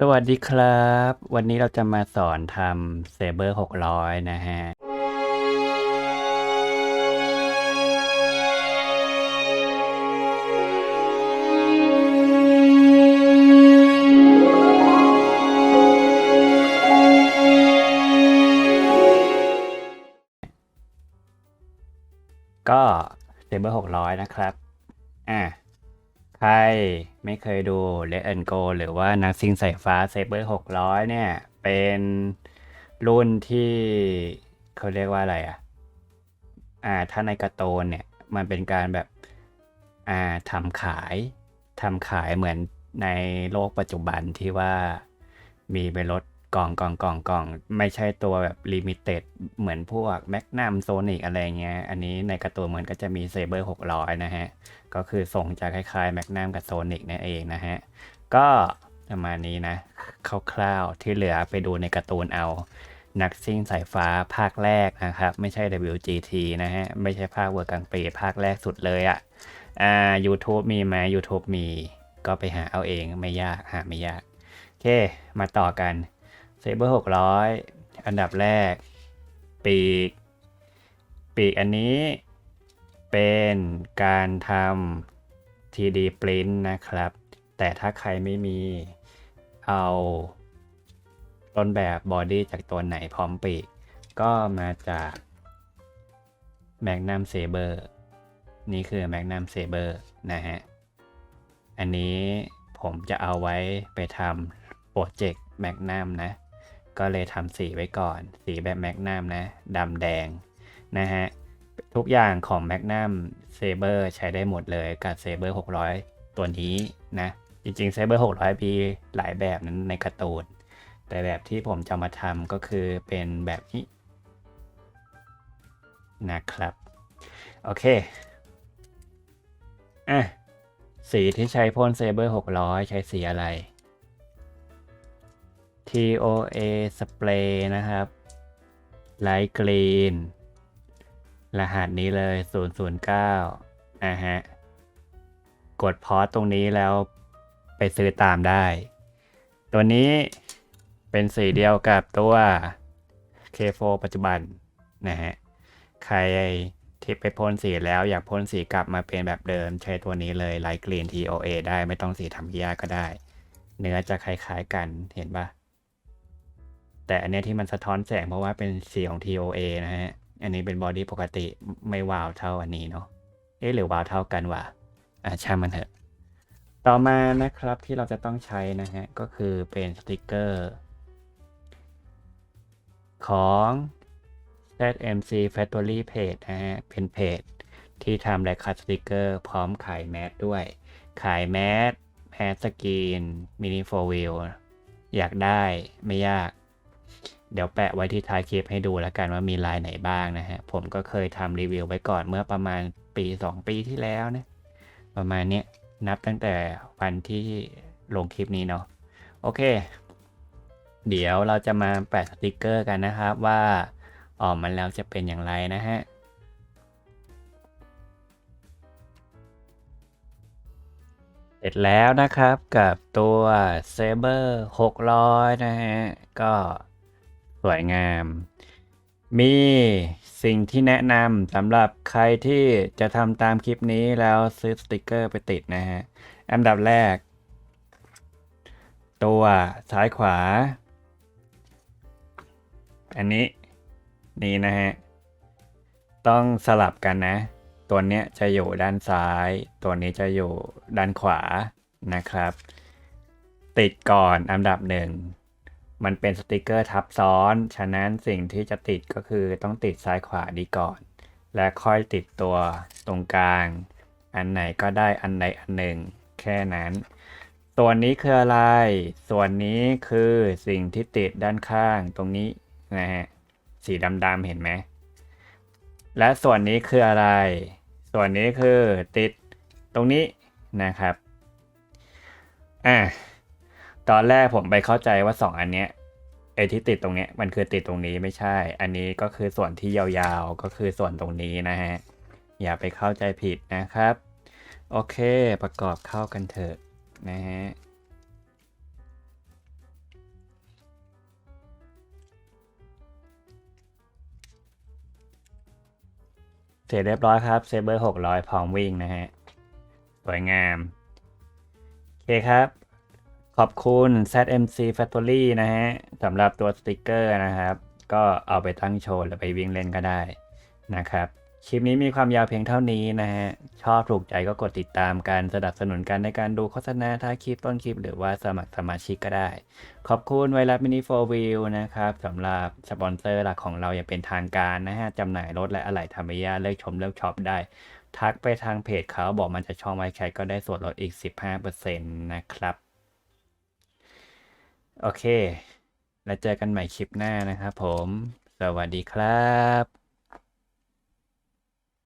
สวัสดีครับ วันนี้เราจะมาสอนทำเซเบอร์600 นะฮะ ก็เซเบอร์600 นะครับ อะ ใครไม่เคยดู Let and Go หรือว่านักซิ่งสายฟ้าเซเบอร์หกร้อยเนี่ย เป็นรุ่นที่เขาเรียกว่าอะไรอะ อ่า ถ้าในการ์ตูนเนี่ย มันเป็นการแบบ อ่าทำขายทำขายเหมือนในโลกปัจจุบันที่ว่ามีเป็นรถ กล่องกล่องกล่องกล่องไม่ใช่ตัวแบบลิมิเต็ดเหมือนพวกแมกนัมโซนิกอะไรเงี้ย อันนี้ในกร์ตูนเหมือนก็จะมีเซเบอร์600นะฮะ ก็คือส่งจะคล้ายๆแมกนัมกับโซนิกนั่นเองนะฮะ ก็ประมาณนี้นะ คร่าวๆที่เหลือไปดูในการ์ตูนเอานักซิ่งสายฟ้าภาคแรกนะครับ ไม่ใช่ WGT นะฮะ ไม่ใช่ภาคเวอร์กังปีภาคแรกสุดเลยอะ่ะอ่า YouTube มีไหม YouTube มีก็ไปหาเอาเองไม่ยากหาไม่ยาก โอเค มาต่อกัน เซเบอร์600อันดับแรก ปีก ปีกอันนี้เป็นการทำ 3D print นะครับ แต่ถ้าใครไม่มีเอาต้นแบบบอดี้จากตัวไหนพร้อมปีก ก็มาจาก Magnum Saber นี่คือ Magnum Saber นะฮะ อันนี้ผมจะเอาไว้ไปทำโปรเจกต์ Magnum นะ ก็เลยทำสีไว้ก่อน สีแบบ Magnum นะดำแดงนะฮะ ทุกอย่างของ Magnum Saber ใช้ได้หมดเลยกับ Saber 600 ตัวนี้นะ จริงๆ Saber 600มีหลายแบบนั้นในการ์ตูน แต่แบบที่ผมจะมาทำก็คือเป็นแบบนี้นะครับ โอเคอะสีที่ใช้พ่น Saber 600 ใช้สีอะไร TOA Spray นะครับ Light Green รหัสนี้เลย 009 นะฮะ กดพอสตรงนี้แล้วไปซื้อตามได้ ตัวนี้เป็นสีเดียวกับตัว K4 ปัจจุบันนะฮะ ใครที่ไปพ่นสีแล้วอยากพ่นสีกลับมาเป็นแบบเดิม ใช้ตัวนี้เลย Light Green TOA ได้ไม่ต้องสีทำยากก็ได้ เนื้อจะคล้ายๆกันเห็นปะ แต่อันนี้ที่มันสะท้อนแสงเพราะว่าเป็นสีของ TOA นะฮะ อันนี้เป็นบอดี้ปกติไม่วาวเท่าอันนี้เนาะ เอ๊ะหรือวาวเท่ากันวะอะช่างมันเถอะ ต่อมานะครับที่เราจะต้องใช้นะฮะ ก็คือเป็นสติกเกอร์ ของ ZMC Factory Page นะฮะ เป็นเพจที่ทำและคัดสติกเกอร์พร้อมขายแมสด้วย ขายแมสแมสสกรีนมินิโฟวิลอยากได้ไม่ยาก เดี๋ยวแปะไว้ที่ท้ายคลิปให้ดูแล้วกันว่ามีลายไหนบ้างนะฮะ ผมก็เคยทำรีวิวไว้ก่อนเมื่อประมาณปี 2 ปีที่แล้วนะ ประมาณนี้นับตั้งแต่วันที่ลงคลิปนี้เนาะโอเค เดี๋ยวเราจะมาแปะสติกเกอร์กันนะครับว่าออกมาแล้วจะเป็นอย่างไรนะฮะเสร็จแล้วนะครับกับตัว Saber 600 นะฮะ ก็ สวยงาม มีสิ่งที่แนะนำสำหรับใครที่จะทำตามคลิปนี้แล้วซื้อสติกเกอร์ไปติดนะฮะ อันดับแรก ตัวซ้ายขวา อันนี้ นี่นะฮะ ต้องสลับกันนะ ตัวเนี้ยจะอยู่ด้านซ้าย ตัวนี้จะอยู่ด้านขวานะครับ ติดก่อนอันดับหนึ่ง มันเป็นสติกเกอร์ทับซ้อน ฉะนั้นสิ่งที่จะติดก็คือต้องติดซ้ายขวาดีก่อน และค่อยติดตัวตรงกลาง อันไหนก็ได้อันใดอันหนึ่ง แค่นั้น ส่วนนี้คืออะไร ส่วนนี้คือสิ่งที่ติดด้านข้างตรงนี้นะฮะ สีดำๆเห็นไหม และส่วนนี้คืออะไร ส่วนนี้คือติดตรงนี้นะครับ อะ ตอนแรกผมไปเข้าใจว่า 2 อันเนี้ยไอที่ติดตรงเนี้ยมันคือติดตรงนี้ไม่ใช่ อันนี้ก็คือส่วนที่ยาวๆก็คือส่วนตรงนี้นะฮะ อย่าไปเข้าใจผิดนะครับ โอเคประกอบเข้ากันเถอะนะฮะเสร็จเรียบร้อยครับเซเบอร์หกร้อยพร้อมวิ่งนะฮะ สวยงาม โอเคครับ ขอบคุณ ZMC Factory นะฮะสำหรับตัวสติกเกอร์นะครับ ก็เอาไปตั้งโชว์หรือไปวิ่งเล่นก็ได้นะครับ คลิปนี้มีความยาวเพียงเท่านี้นะฮะ ชอบถูกใจก็กดติดตามการสนับสนุนกันในการดูโฆษณาท้ายคลิปต้นคลิป หรือว่าสมัครสมาชิกก็ได้ ขอบคุณไวรัสมินิโฟวิวนะครับสำหรับสปอนเซอร์หลักของเราอย่างเป็นทางการนะฮะจำหน่ายรถและอะไหล่ธรรมยาเลือกชมเลือกช็อปได้ทักไปทางเพจเขาบอกมันจะช่องไว้ใช้ก็ได้ส่วนลดอีก 15%นะครับ โอเค แล้วเจอกันใหม่คลิปหน้านะครับผม สวัสดีครับ